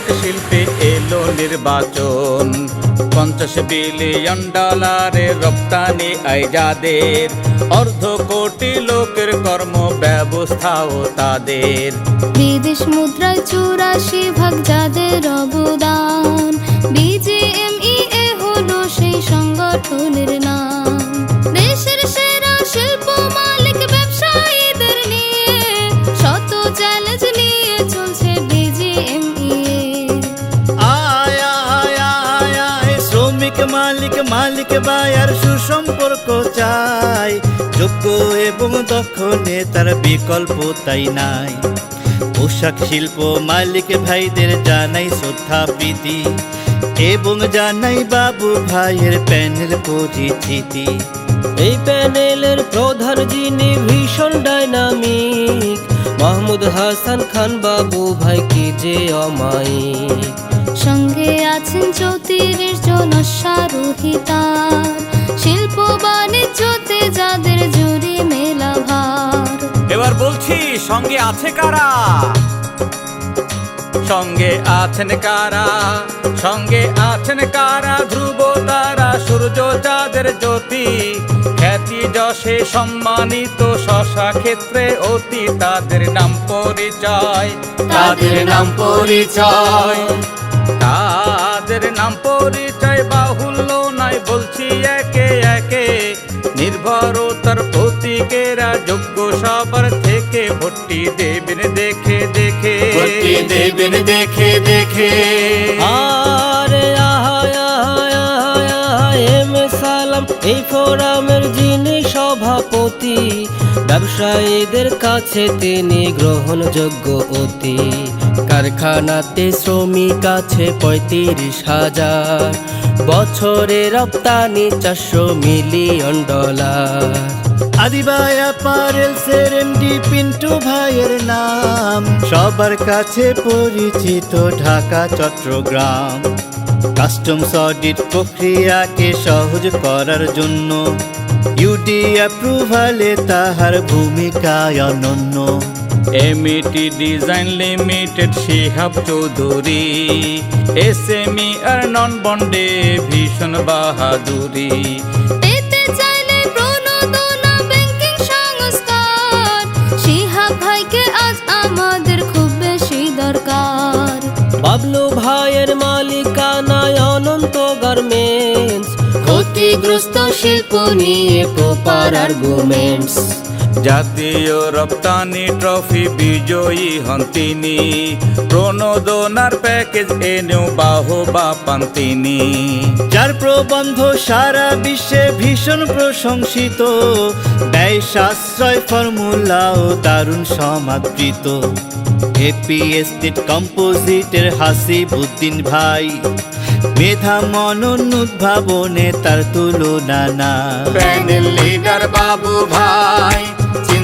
পোশাক শিল্পে এলো নির্বাচন। পঞ্চাশ বিলিয়ন ডলারের রপ্তানি আয় যাদের অর্ধ কোটি লোকের কর্ম ব্যবস্থাও তাদের। বিদেশ মুদ্রায় চুরাশি ভাগ যাদের অবদান। বিজিএমইএ হলো সেই সংগঠনের নাম। মালিক বায়ার সুসম্পর্ক চাই। যোগ্য এবং দক্ষ নেতার বিকল্প তাই নাই। পোশাক শিল্প মালিক ভাইদের জানাই শ্রদ্ধা, প্রীতি এবং জানাই বাবু ভাইয়ের প্যানেল পরিচিতি। এই প্যানেলের প্রধান যিনি ভীষণ ডাইনামিক মাহমুদ হাসান খান বাবু ভাই কি যে অমাই সঙ্গে আছেন চৌত্রিশ জন অশ্বারোহিতার শিল্প বাণিজ্যতে যাদের জুড়ি মেলা ভার। এবার বলছি সঙ্গে আছে কারা? সঙ্গে আছেন কারা? সঙ্গে আছেন কারা? ধ্রুব তারা সূর্য চাঁদের জ্যোতি। খ্যাতি যশে সম্মানিত শশা ক্ষেত্রে অতি তাদের নাম পরিচয়। তাদের নাম পরিচয়। তাদের নাম পরিচয় বাহুল্য নাই বলছি একে একে। নির্ভরতার প্রতীকেরা যোগ্য সবার থেকে ভোটটি দেবেন দেখে দেখে। ভোটটি দেবেন দেখে দেখে। আরে সালাম এই ফোরামের যিনি সভাপতি, ব্যবসায়ীদের কাছে তিনি গ্রহণযোগ্য অতি। কারখানাতে শ্রমিক আছে পঁয়ত্রিশ হাজার, বছরে রপ্তানি চারশো মিলিয়ন ডলার। আদিবাই অ্যাপারেলসের এমডি পিন্টু ভাইয়ের নাম। সবার কাছে পরিচিত ঢাকা, চট্টগ্রাম। কাস্টমস অডিট প্রক্রিয়াকে সহজ করার জন্য ইউটি অ্যাপ্রুভালে তাহার ভূমিকা অনন্য। এমিটি design limited Shihab Chowdhury S M R non বন্ডে ভীষণ বাহাদুরি বাবলু ভাইয়ের মালিকানায় অনন্ত গার্মেন্টস। ক্ষতিগ্রস্ত শিল্প নিয়ে প্রপার আর্গুমেন্টস জাতীয় রপ্তানি ট্রফি বিজয়ী হন তিনি প্রণোদনার প্যাকেজ এনেও বাহবা পান তিনি যার প্রবন্ধ সারা বিশ্বে ভীষণ প্রশংসিত ব্যয় সাশ্রয় ফর্মুলা ও দারুণ সমাদৃত। এপিএসটির কম্পোজিটের হাসিবুদ্দিন ভাই মেধা মনন উদ্ভাবনে তার তুলনা না প্যানেল লিডার বাবু ভাই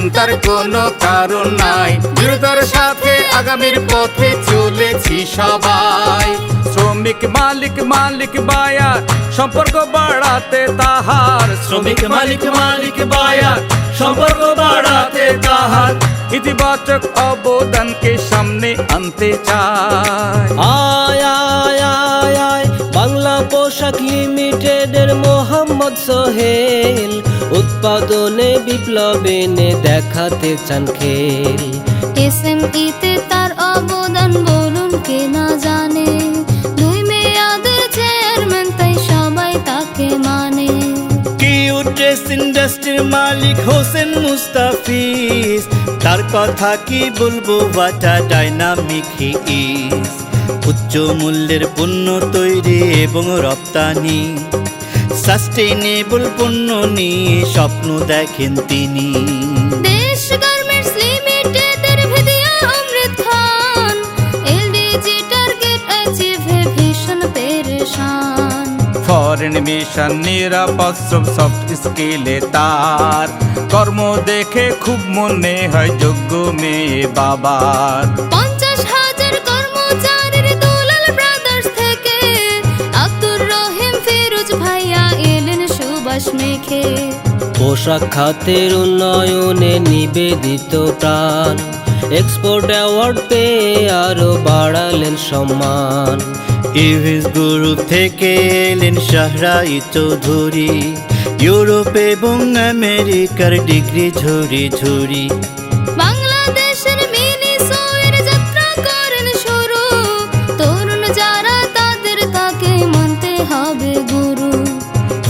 চিন্তার কোনো কারণ নাই। দৃঢ়তার সাথে আগামীর পথে চলেছি সবাই। শ্রমিক মালিক মালিক বায়া, সম্পর্ক বাড়াতে তাহার। শ্রমিক মালিক মালিক বায়া, সম্পর্ক বাড়াতে তাহার। ইতিবাচক অবদানকে সামনে আনতে চায় আয় আয়। পোশাক লিমিটেডের মোহাম্মদ সোহেল। উৎপাদনে বিপ্লব এনে দেখাতে চান খেল। এসএমইতে তার অবদান বলুন কে না জানে। দুই মেয়াদের চেয়ারম্যান তাই সবাই তাকে মানে। কিউটেস ইন্ডাস্ট্রির মালিক হোসেন মুস্তাফিজ? তার কথা কি বলব? বাটা ডাইনামিক হি ইজ উচ্চ মূল্যের পণ্য তৈরি এবং রপ্তানি। সাস্টেইনেবল পণ্য নিয়ে স্বপ্ন দেখেন তিনি। দেশ গার্মেন্টস লিমিটেডের ভিদিয়া অমৃত খান। এলডিজি টার্গেট অ্যাচিভে ভীষণ পেরেশান। ফরেন মিশন নিরাপদ সব সফট স্কিলে তার। কর্ম দেখে খুব মনে হয় যোগ্য মেয়ে বাবার। সুবাস মেখে পোশাক খাতের উন্নয়নে নিবেদিত প্রাণ। এক্সপোর্ট অ্যাওয়ার্ড পেয়ে আরও বাড়ালেন সম্মান। ইভিস গ্রুপ থেকে এলেন শাহরাই চৌধুরী। ইউরোপ এবং আমেরিকার ডিগ্রি ঝুড়ি ঝুড়ি।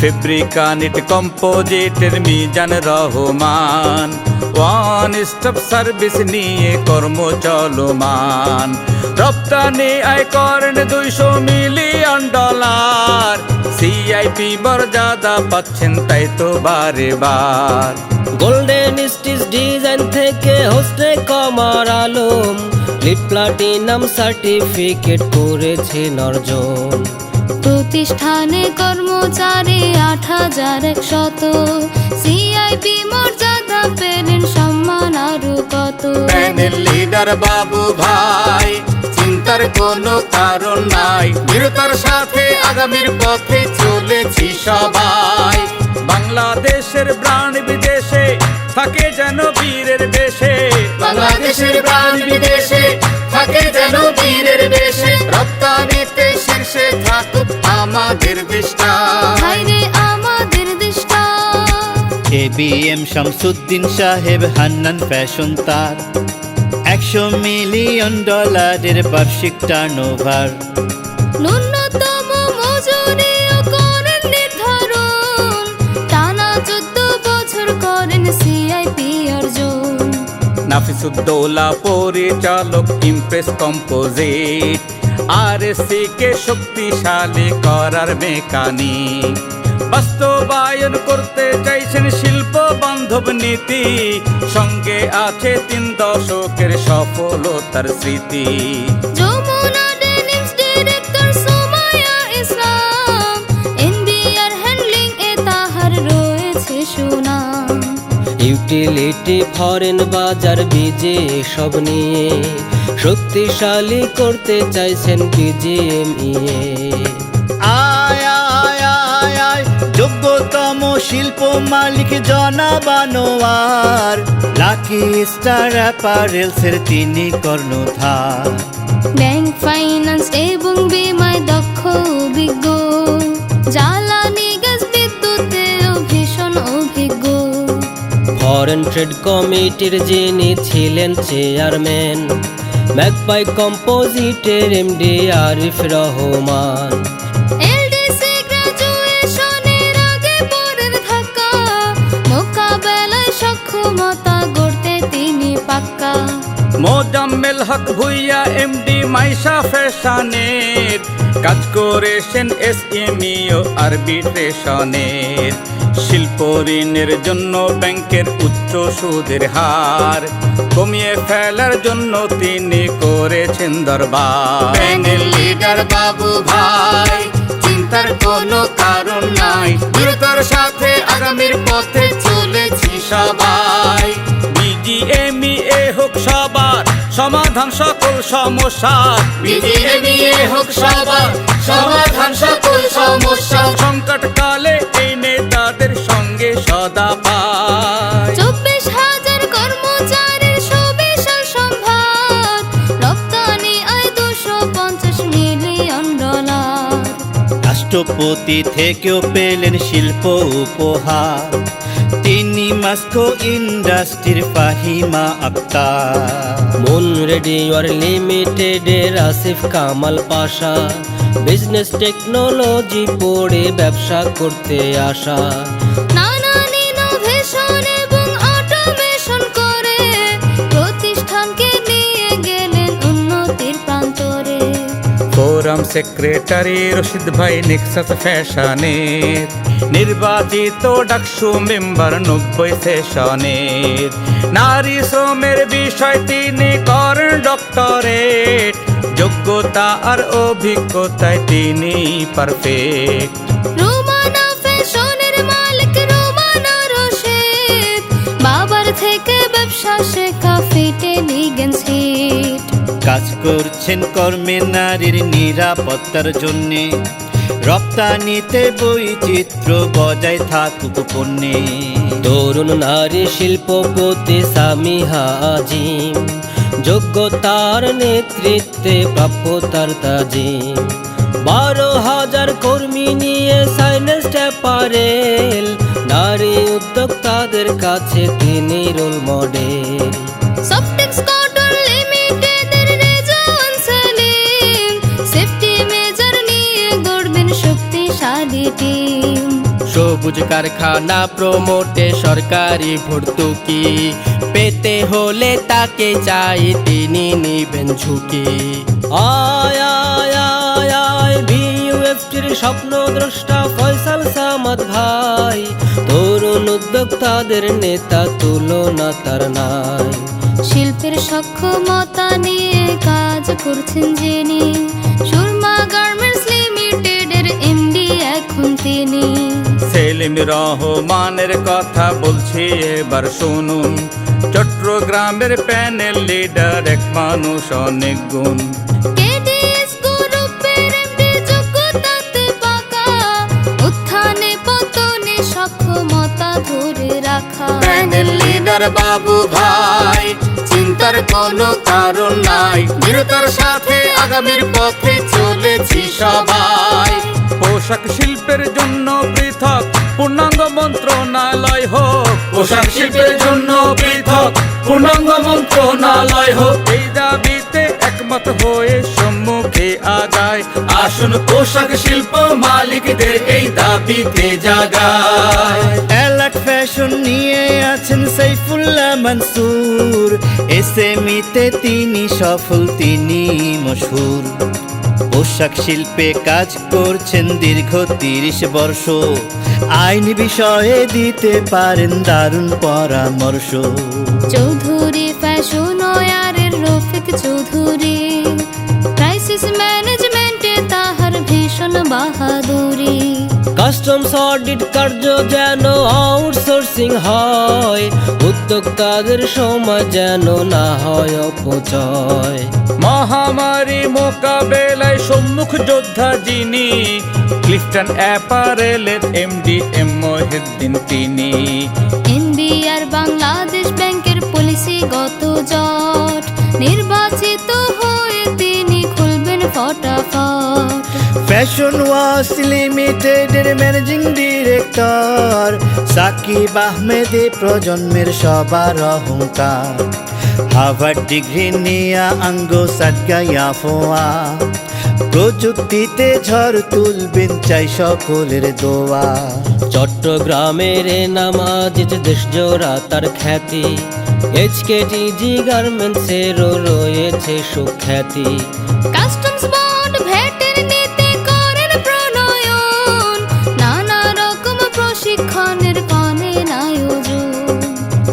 ফেব্রিকানিট কম্পোজিটের Mizan Rahman one stop service নিয়ে কর্ম চলমান রপ্তানি আয় করেন দুইশো মিলিয়ন ডলার সিআইপি মর্যাদা পাচ্ছেন তাই তো বারে বার গোল্ডেন স্টিচ ডিজাইন থেকে হোস্টে কমার আলম প্লাটিনাম সার্টিফিকেট করেছেন অর্জন প্রতিষ্ঠানে কর্মচারী আট হাজার একশত। সিআইপি মর্যাদা পেলেন সম্মান আরও কত। লিডার বাবু ভাই চিন্তার কোনো কারণ নাই। দৃঢ়তার সাথে আগামীর পথে চলেছি সবাই। বাংলাদেশের প্রাণ বিদেশে থাকে যেন বীরের দেশে বাংলাদেশের প্রাণ বিদেশে থাকে যেন শীর্ষে থাকুক আমাদের দৃষ্টা হাইরে আমাদের দিশটা। এ বি এম শামসুদ্দিন সাহেব হান্নান ফ্যাশন তার। একশো মিলিয়ন ডলারের বার্ষিক টার্ন ওভার ন্যূনতম মজুরিও করেন নির্ধারণ। টানা চোদ্দ বছর করেন সিআইপি অর্জন। নাফিসুদ্দৌলা পরিচালক ইমপ্রেস কম্পোজিট। আর কে শক্তিশালী করার মেকানিক। বাস্তবায়ন করতে চাইছেন শিল্প বান্ধব নীতি। সঙ্গে আছে তিন দশকের সফলতার স্মৃতি। ইউটিলিটি ফরেন বাজার বিজে সব নিয়ে শক্তিশালী করতে চাইছেন বিজিএমইএ। আয় আয় আয় আয় যোগ্যতম শিল্প মালিক জনাবানোয়ার লাকি স্টার অ্যাপারেলসের তিনি কর্ণধার। ব্যাংক ফাইন্যান্স এবং বিমায় দক্ষ অভিজ্ঞ। জ্বালানি গ্যাস বিদ্যুতেও ভীষণ অভিজ্ঞ। ফরেন ট্রেড কমিটির যিনি ছিলেন চেয়ারম্যান ম্যাকপাই কম্পোজিটের এমডি আরিফ রহমান মোজাম্মেল হক ভুইয়া এমডি মাইশা ফ্যাশনের। কাজ করেছেন এস এমইও আরবিট্রেশনের শিল্প ঋণের জন্য ব্যাংকের উচ্চ সুদের হার কমিয়ে ফেলার জন্য তিনি করেছেন দরবার। লিডার বাবু ভাই চিন্তার কোনো কারণ নাই। দ্রুতর সাথে আগামীর পথে চলেছি সবাই। বিজিএমইএ হোক সবার সমাধান সকল সমস্যার। বিজিএমইএ হোক সবার সমাধান সকল সমস্যা সংকট সদা পায়। চব্বিশ হাজার কর্মচারীর সুবিশাল সম্ভার। রপ্তানি আয় দুশো পঞ্চাশ মিলিয়ন ডলার। রাষ্ট্রপতি থেকেও পেলেন শিল্প উপহার। তিনি মাস্কো ইন্ডাস্ট্রির ফাহিমা আক্তার। মুন রেডিওর লিমিটেডের আসিফ কামাল পাশা। বিজনেস টেকনোলজি পড়ে ব্যবসা করতে আসা। ফোরাম সেক্রেটারি রশিদ ভাই নিক্সাস ফ্যাশনের নির্বাচিত ডাকসু মেম্বার নব্বই সেশনের নারী শ্রমের বিষয় তিনি করেন ডক্টরেট। যোগ্যতা আর অভিজ্ঞতায় তিনি পারফেক্ট করছেন কর্মে নারীর নিরাপত্তার জন্যে। রপ্তানিতে বৈচিত্র্য বজায় থাকুক পণ্যে। তরুণ নারী শিল্পপতি সামিহা আজিম যোগ্যতার নেতৃত্বে প্রাপ্য তার তাজিম। বারো হাজার কর্মী নিয়ে সাইন্স অ্যাপারেল নারী উদ্যোক্তাদের কাছে তিনি রোল মডেল। সবুজ কারখানা প্রমোটে সরকারি ভর্তুকি। পেতে হলে তাকে চাই তিনি নিবেন ঝুঁকি। আয় আয় আয় আয় বিইউএফটির স্বপ্ন দ্রষ্টা ফয়সাল সামাদ ভাই। তরুণ উদ্যোক্তাদের নেতা তুলনা তার নাই। শিল্পের সক্ষমতা নিয়ে কাজ করছেন যিনি। সুরমা গার্মেন্টস রহমানের কথা বলছি এবার শুনুন। চট্টগ্রামের প্যানেল লিডার এক মানুষ অনেক গুণ। প্যানেল লিডার বাবু ভাই চিন্তার কোনো কারণ নাই। দৃঢ়তার সাথে আগামীর পথে চলেছি সবাই। পোশাক শিল্পের জন্য পৃথক পূর্ণাঙ্গ মন্ত্রণালয় হোক, পোশাক শিল্পের জন্য পৃথক। পূর্ণাঙ্গ মন্ত্রণালয় হোক, এই দাবিতে একমত হয়ে সম্মুখে আগায়। আসুন পোশাক শিল্প মালিকদের এই দাবিতে জাগায়। অ্যালাক ফ্যাশন নিয়ে আছেন সাইফুল্লাহ মনসুর। এসএমইতে তিনি সফল, তিনি মশহুর। পোশাক শিল্পে কাজ করছেন দীর্ঘ তিরিশ বর্ষ। আইন বিষয়ে দিতে পারেন দারুণ পরামর্শ। চৌধুরী ফ্যাশন ওয়ারের রফিক চৌধুরী। ক্রাইসিস ম্যানেজমেন্টে তাহার ভীষণ বাহাদুরি। কাস্টমস অডিট কার্য যেন আউটসোর্সিং হয় উদ্যোক্তাদের সময় যেন না হয় অপচয় মহামারী মোকাবেলায় সম্মুখ যোদ্ধা যিনি ক্লিফটন অ্যাপারেলের এমডি এম মহিউদ্দিন তিনি। এনবিআর বাংলাদেশ ব্যাংকের পলিসিগত জট নির্বাচিত হয়ে তিনি খুলবেন ফটাফট। ফ্যাশন ওয়াস লিমিটেডের ম্যানেজিং ডিরেক্টর সাকিব আহমেদে প্রজন্মের সবার অহংকার। হার্ভার্ড ডিগ্রি নিয়া আঙ্গ সাটগাইয়া ফোয়া প্রযুক্তিতে ঝড় তুলবেন চাই সকলের দোয়া চট্টগ্রামের নামাজ দেশ জোড়া তার খ্যাতি এইচকেটিজি গার্মেন্টসেরও রয়েছে সুখ্যাতি কাস্টমস বোর্ড ভ্যাটের নীতি করেন প্রণয়ন নানা রকম প্রশিক্ষণের করেন আয়োজন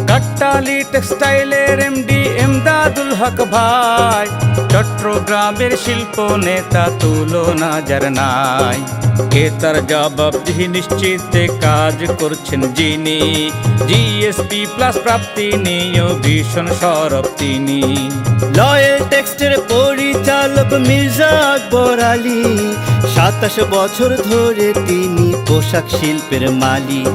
কাট্টালি টেক্সটাইলের এমডি এমদাদুল হক ভাই, চট্টগ্রামের শিল্প নেতা তুলনা যার নাই। এ তার জবাবদিহি নিশ্চিতে কাজ করছেন যিনি। জিএসপি প্লাস প্রাপ্তি নিয়েও ভীষণ সরব তিনি। লয়েল টেক্সটের পরিচালক মির্জা আকবর আলী, সাতাশ বছর ধরে তিনি পোশাক শিল্পের মালিক।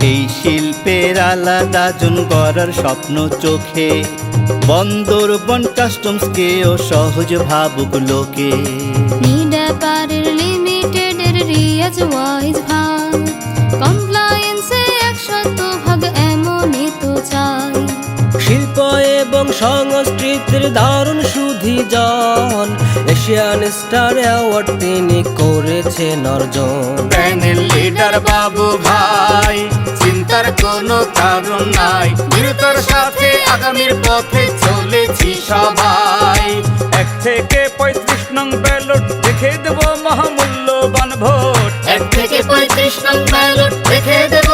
এই শিল্পের আলাদা জন গড়ার স্বপ্ন চোখে। বন্দরবন ও সহজ ভাবুক লোকে। নিডাপারের লিমিটেডের রিয়াজ ওয়াইজ সংস্কৃতির দারুণ সুধি জন এশিয়ান স্টার অ্যাওয়ার্ড তিনি করেছেন অর্জন। প্যানেল লিডার বাবু ভাই চিন্তার কোনো কারণ নাই। দৃঢ়তার সাথে আগামীর পথে চলেছি সবাই। এক থেকে পঁয়ত্রিশ নং ব্যালট দেখে দেব মহামূল্যবান ভোট। এক থেকে পঁয়ত্রিশ নং ব্যালট রেখে দেব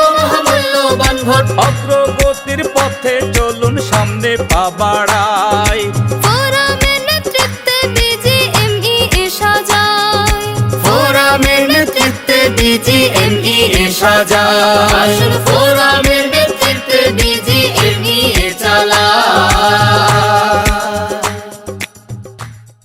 ফোরামের নেতৃত্বে বিজিএমই এ সাজায়। ফোরামের নেতৃত্বে বিজিএমই এ সাজা ফোরামের